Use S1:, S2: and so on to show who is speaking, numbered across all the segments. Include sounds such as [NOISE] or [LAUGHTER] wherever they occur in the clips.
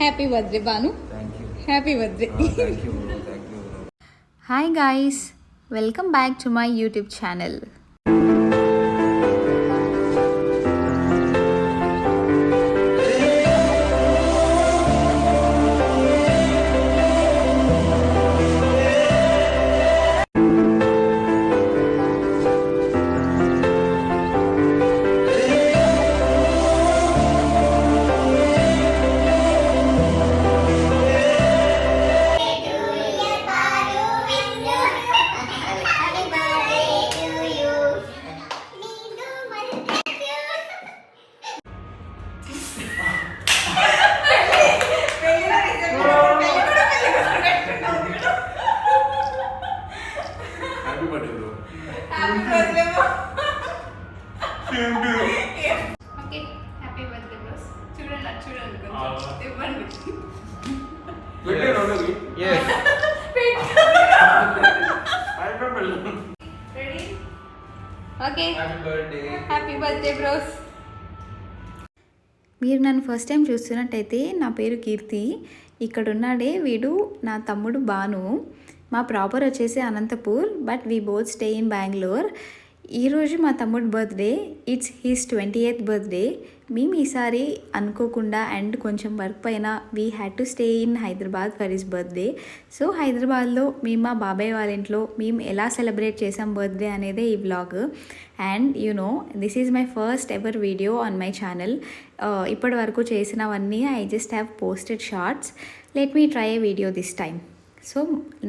S1: Happy birthday,
S2: Banu. Thank you. Happy birthday. Ah,
S3: thank you, bro. Hi guys, welcome back to
S2: my YouTube channel.
S1: Okay [LAUGHS]
S3: మీరు నన్ను first time చూస్తున్నట్టయితే నా పేరు కీర్తి ఇక్కడ ఉన్నాడే వీడు నా తమ్ముడు బాను మా ప్రాపర్ వచ్చేసి Anantapur but we both stay in Bangalore ఈరోజు మా తమ్ముడు birthday it's his twenty eighth birthday మేము ఈసారి అనుకోకుండా అండ్ కొంచెం వర్క్ పైన we had to stay in Hyderabad for his birthday so హైదరాబాద్లో మేము మా బాబాయ్ వాళ్ళ ఇంట్లో మేము ఎలా సెలబ్రేట్ చేసాం బర్త్డే అనేది ఈ blog and you know this is my first ever video on my channel ఇప్పటి వరకు చేసినవన్నీ I just have posted shorts let me try a video this time so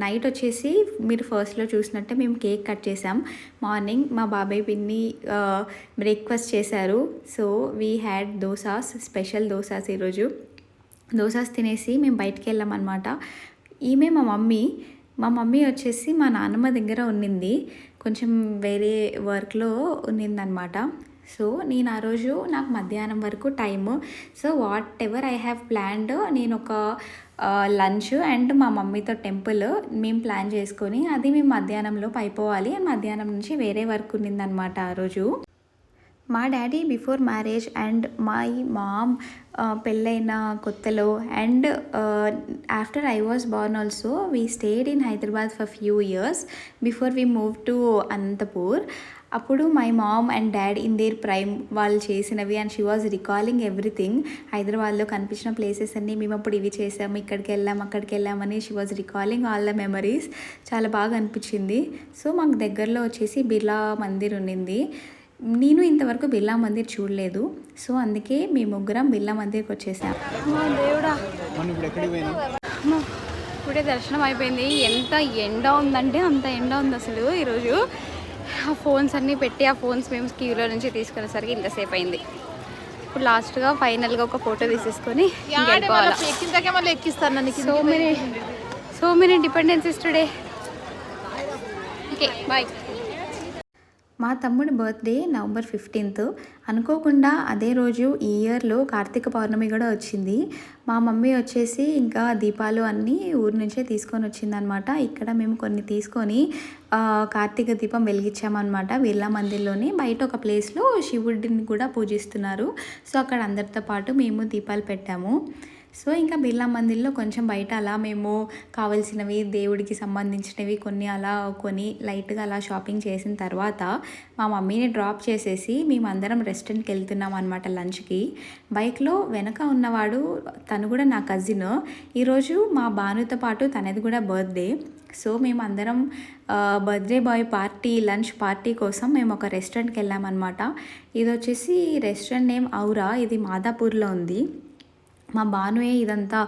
S3: night వచ్చేసి మీరు ఫస్ట్లో చూసినట్టే మేము కేక్ కట్ చేసాం మార్నింగ్ మా బాబాయ్ పిన్ని బ్రేక్ఫాస్ట్ చేశారు so we had dosas special dosas ఈరోజు దోసాస్ తినేసి మేము బయటికి వెళ్ళామన్నమాట ఈమె మా మమ్మీ మా మమ్మీ వచ్చేసి మా నాన్నమ్మ దగ్గర ఉన్నింది కొంచెం వేరే వర్క్లో ఉన్నిందనమాట సో నేను ఆ రోజు నాకు మధ్యాహ్నం వరకు time so whatever I have planned నేను ఒక లంచ్ అండ్ మా మమ్మీతో టెంపుల్ మేము ప్లాన్ చేసుకొని అది మేము మధ్యాహ్నంలో అయిపోవాలి అండ్ మధ్యాహ్నం నుంచి వేరే వర్క్ ఉన్నిందనమాట ఆ రోజు మా daddy before marriage and my mom పెళ్ళైన కొత్తలో and after I was born also we stayed in Hyderabad for few years before we move to Anantapur అప్పుడు my mom and dad in their prime వాళ్ళు చేసినవి and she was recalling everything హైదరాబాద్లో కనిపించిన places అన్నీ మేము అప్పుడు ఇవి చేసాము ఇక్కడికి వెళ్ళాం అక్కడికి వెళ్ళామని she was recalling all the memories చాలా బాగా అనిపించింది సో మాకు దగ్గరలో వచ్చేసి బిర్లా మందిర్ ఉండింది నేను ఇంతవరకు బిర్లా మందిర్ చూడలేదు సో అందుకే మీ ముగ్గురం బిర్లా మందిర్కి వచ్చేసాం
S1: ఇప్పుడే దర్శనం అయిపోయింది ఎంత ఎండ ఉందంటే అంత ఎండ ఉంది అసలు ఈరోజు ఆ ఫోన్స్ అన్నీ పెట్టి ఆ ఫోన్స్ మేము క్యూలో నుంచి తీసుకునేసరికి ఇంతసేపు అయింది ఇప్పుడు లాస్ట్గా ఫైనల్గా ఒక ఫోటో తీసేసుకొని so many so many dependencies today okay bye
S3: మా తమ్ముడి బర్త్డే నవంబర్ ఫిఫ్టీన్త్ అనుకోకుండా అదే రోజు ఈ ఇయర్లో కార్తీక పౌర్ణమి కూడా వచ్చింది మా మమ్మీ వచ్చేసి ఇంకా దీపాలు అన్నీ ఊరి నుంచే తీసుకొని వచ్చిందనమాట ఇక్కడ మేము కొన్ని తీసుకొని కార్తీక దీపం వెలిగించామన్నమాట బిర్లా మందిర్లోనే బయట ఒక ప్లేస్లో శివుడిని కూడా పూజిస్తున్నారు సో అక్కడ అందరితో పాటు మేము దీపాలు పెట్టాము సో ఇంకా బిర్లా మందిర్లో కొంచెం బయట అలా మేము కావలసినవి దేవుడికి సంబంధించినవి కొన్ని అలా కొని లైట్గా అలా షాపింగ్ చేసిన తర్వాత మా మమ్మీని డ్రాప్ చేసేసి మేమందరం రెస్టారెంట్కి వెళ్తున్నాం అనమాట లంచ్కి బైక్లో వెనక ఉన్నవాడు తను కూడా నా కజిన్ ఈరోజు మా భానుతో పాటు తనది కూడా బర్త్డే సో మేమందరం birthday boy party lunch party కోసం మేము ఒక రెస్టారెంట్కి వెళ్ళామన్నమాట ఇది వచ్చేసి రెస్టారెంట్ నేమ్ ఔరా ఇది మాదాపూర్లో ఉంది మా బానుయే ఇదంతా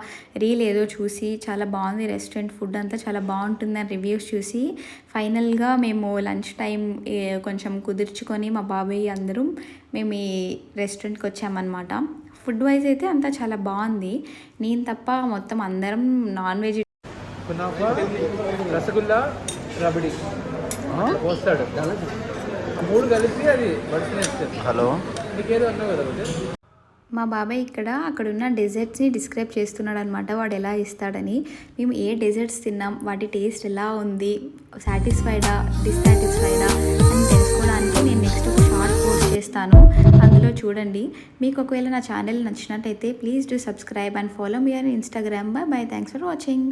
S3: రీల్ ఏదో చూసి చాలా బాగుంది రెస్టారెంట్ ఫుడ్ అంతా చాలా బాగుంటుంది అని రివ్యూస్ చూసి ఫైనల్గా మేము లంచ్ టైం కొంచెం కుదుర్చుకొని మా బాబాయ్ అందరం మేము ఈ రెస్టారెంట్కి వచ్చామన్నమాట ఫుడ్ వైజ్ అయితే అంతా చాలా బాగుంది నేను తప్ప మొత్తం అందరం నాన్ వెజ్
S4: రసగుల్లా రబడి మూడు కలిపి అది
S2: హలో
S3: మా బాబాయ్ ఇక్కడ అక్కడున్న డెజర్ట్స్ని డిస్క్రైబ్ చేస్తున్నాడు అనమాట వాడు ఎలా ఇస్తాడని మేము ఏ డెజర్ట్స్ తిన్నాం వాటి టేస్ట్ ఎలా ఉంది సాటిస్ఫైడా డిస్సాటిస్ఫైడా అని తెలుసుకోవడానికి నేను నెక్స్ట్ ఒక షార్ట్ పోస్ట్ చేస్తాను అందులో చూడండి మీకు ఒకవేళ నా ఛానల్ నచ్చినట్టయితే please do subscribe and follow me on Instagram bye bye thanks for watching